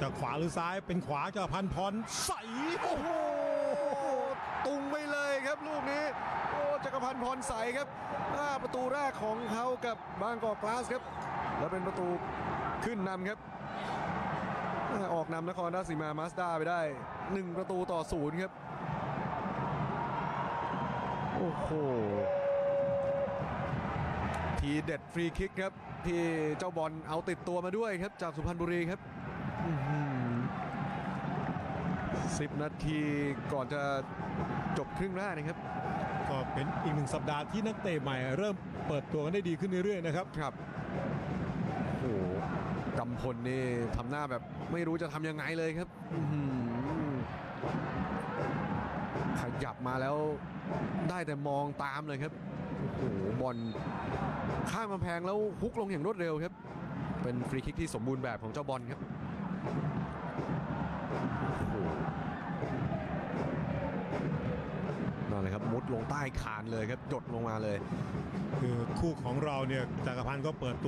จะขวาหรือซ้ายเป็นขวาจาพันพรใสโอ้โหตุงไปเลยครับลูกนี้โอ้จักรพันธ์พรใสครับอ่าประตูแรกของเขากับบางกอกกลาสครับ แล้วเป็นประตูขึ้นนำครับอออกนำนครราชสีมามาสด้าไปได้ 1 ประตูต่อศูนย์ครับ โอ้โหทีเด็ดฟรีคิกครับ ที่เจ้าบอลเอาติดตัวมาด้วยครับจากสุพรรณบุรีครับอื้อหือ 10 นาทีก่อนจะจบครึ่งแรกนะครับ ก็เป็นอีกหนึ่งสัปดาห์ที่นักเตะใหม่ เริ่มเปิดตัวกันได้ดีขึ้นเรื่อยๆนะครับครับโอ้โหกำพลนี่ทำหน้าแบบไม่รู้จะทำยังไงเลยครับอื้อหือขยับมาแล้วได้แต่มองตามเลยครับโอ้โหบอลข้ามกำแพงแล้วฮุกลงอย่างรวดเร็วครับ เป็นฟรีคิกที่สมบูรณ์แบบของเจ้าบอลครับโอ้โห มุดลงใต้คานเลยครับหยดลงมาเลย คือคู่ของเราเนี่ยจักรพันธ์ก็เปิดตัว